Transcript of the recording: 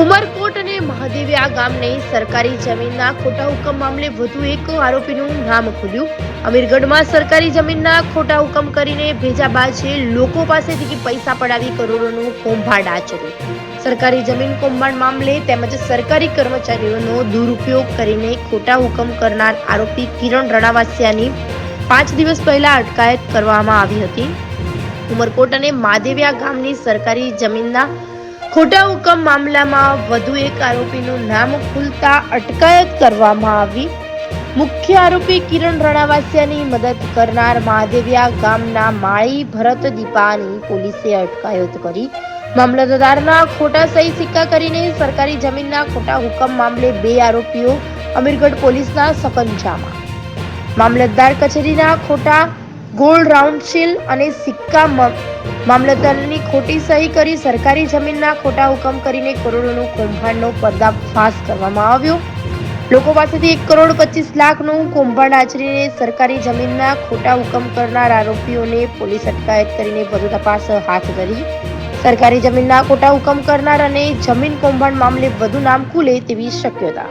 ઉમરકોટ અને મહાદેવિયા ગામની સરકારી જમીનના ખોટા હુકમ મામલે વધુ એક આરોપીનું નામ ખુલ્યું. અમીરગઢમાં સરકારી જમીનના ખોટા હુકમ કરીને ભેજાબાજે લોકો પાસેથી પૈસા પડાવી કરોડોનું કૌભાંડ આચર્યું. સરકારી જમીન કૌભાંડ મામલે તેમજ સરકારી કર્મચારીઓનો દુરુપયોગ કરીને ખોટા હુકમ કરનાર આરોપી કિરણ રણાવાસિયાની પાંચ દિવસ પહેલા અટકાયત કરવામાં આવી હતી. ઉમરકોટ અને માદેવિયા ગામની સરકારી જમીનના ખોટા હુકમ મામલામાં વધુ એક આરોપીનું નામ ખુલતા અટકાયત કરવામાં આવી. મુખ્ય આરોપી કિરણ રણાવાસિયાની મદદ કરનાર મહાદેવિયા ગામના માળી ભરત દીપાની પોલીસે અટકાયત કરી. મામલતદારના ખોટા સહી સિક્કા કરીને સરકારી જમીનના ખોટા હુકમ મામલે બે આરોપીઓ અમીરગઢ પોલીસના સકંજામાં. મામલતદાર કચેરીના ખોટા ગોલ્ડ રાઉન્ડ શીલ અને સિક્કા મામલતદારની ખોટી સહી કરી સરકારી જમીનના ખોટા હુકમ કરીને કરોડોનું કૌભાંડનો પર્દાફાશ કરવામાં આવ્યો. લોકો પાસેથી એક કરોડ પચીસ લાખનું કૌભાંડ આચરીને સરકારી જમીનના ખોટા હુકમ કરનાર આરોપીઓને પોલીસ અટકાયત કરીને વધુ તપાસ હાથ ધરી. સરકારી જમીનના ખોટા હુકમ કરનાર અને જમીન કૌભાંડ મામલે વધુ નામ ખુલે તેવી શક્યતા.